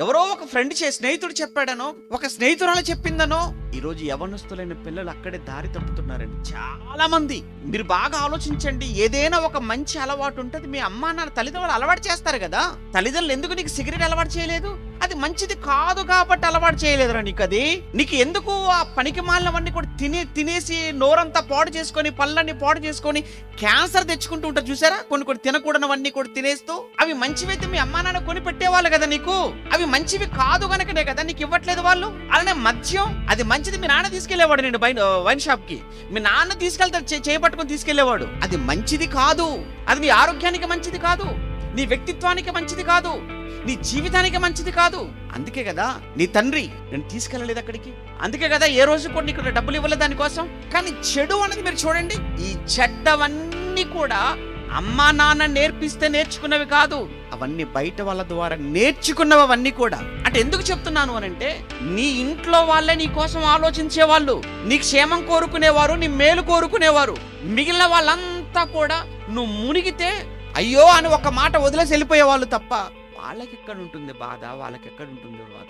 ఎవరో ఒక ఫ్రెండ్ చే స్నేహితుడు చెప్పాడనో ఒక స్నేహితురాలు చెప్పిందనో ఈరోజు యవనస్తులైన పిల్లలు అక్కడే దారి తప్పుతున్నారండి. చాలా మంది మీరు బాగా ఆలోచించండి. ఏదైనా ఒక మంచి అలవాటు ఉంటుంది. మీ అమ్మా నాన్న తల్లిదండ్రులు అలవాటు చేస్తారు కదా. తల్లిదండ్రులు ఎందుకు నీకు సిగరెట్ అలవాటు చేయలేదు? అది మంచిది కాదు కాబట్టి అలవాటు చేయలేదురా నీకు అది. నీకు ఎందుకు ఆ పనికి మాలినవన్నీ కూడా తినే తినేసి నోరంతా పాడు చేసుకొని పళ్ళన్నీ పాడు చేసుకొని క్యాన్సర్ తెచ్చుకుంటూ ఉంటారు చూసారా? కొన్ని కొన్ని తినకూడనవన్నీ కూడా తినేస్తూ అవి మంచివైతే మీ అమ్మా నాన్న కొని పెట్టేవాళ్ళు కదా నీకు. అవి మంచివి కాదు గనకనే కదా నీకు ఇవ్వట్లేదు వాళ్ళు. అలానే మద్యం అది మంచిది మీ నాన్న తీసుకెళ్ళేవాడు నేను బై వైన్ షాప్కి మీ నాన్న తీసుకెళ్తాడు చేపట్టుకుని చేపట్టుకొని తీసుకెళ్ళేవాడు అది మంచిది కాదు. అది మీ ఆరోగ్యానికి మంచిది కాదు. నీ వ్యక్తిత్వానికి మంచిది కాదు నీ జీవితానికి మంచిది కాదు. అందుకే కదా నీ తండ్రి నేను తీసుకెళ్ళలేదు అక్కడికి. అందుకే కదా ఏ రోజు కూడా నీకు డబ్బులు ఇవ్వలేదు దానికోసం. కానీ చెడు అనేది మీరు చూడండి ఈ చెడ్డవన్నీ కూడా అమ్మా నాన్న నేర్పిస్తే నేర్చుకున్నవి కాదు అవన్నీ బయట వాళ్ళ ద్వారా నేర్చుకున్నవి అవన్నీ కూడా. అంటే ఎందుకు చెప్తున్నాను అని అంటే నీ ఇంట్లో వాళ్ళే నీ కోసం ఆలోచించే వాళ్ళు నీ క్షేమం కోరుకునేవారు నీ మేలు కోరుకునేవారు. మిగిలిన వాళ్ళంతా కూడా నువ్వు మునిగితే అయ్యో అని ఒక మాట వదిలేసి వెళ్ళిపోయే వాళ్ళు తప్ప వాళ్ళకి ఎక్కడ ఉంటుంది బాధ? వాళ్ళకి ఎక్కడ ఉంటుంది బాధ?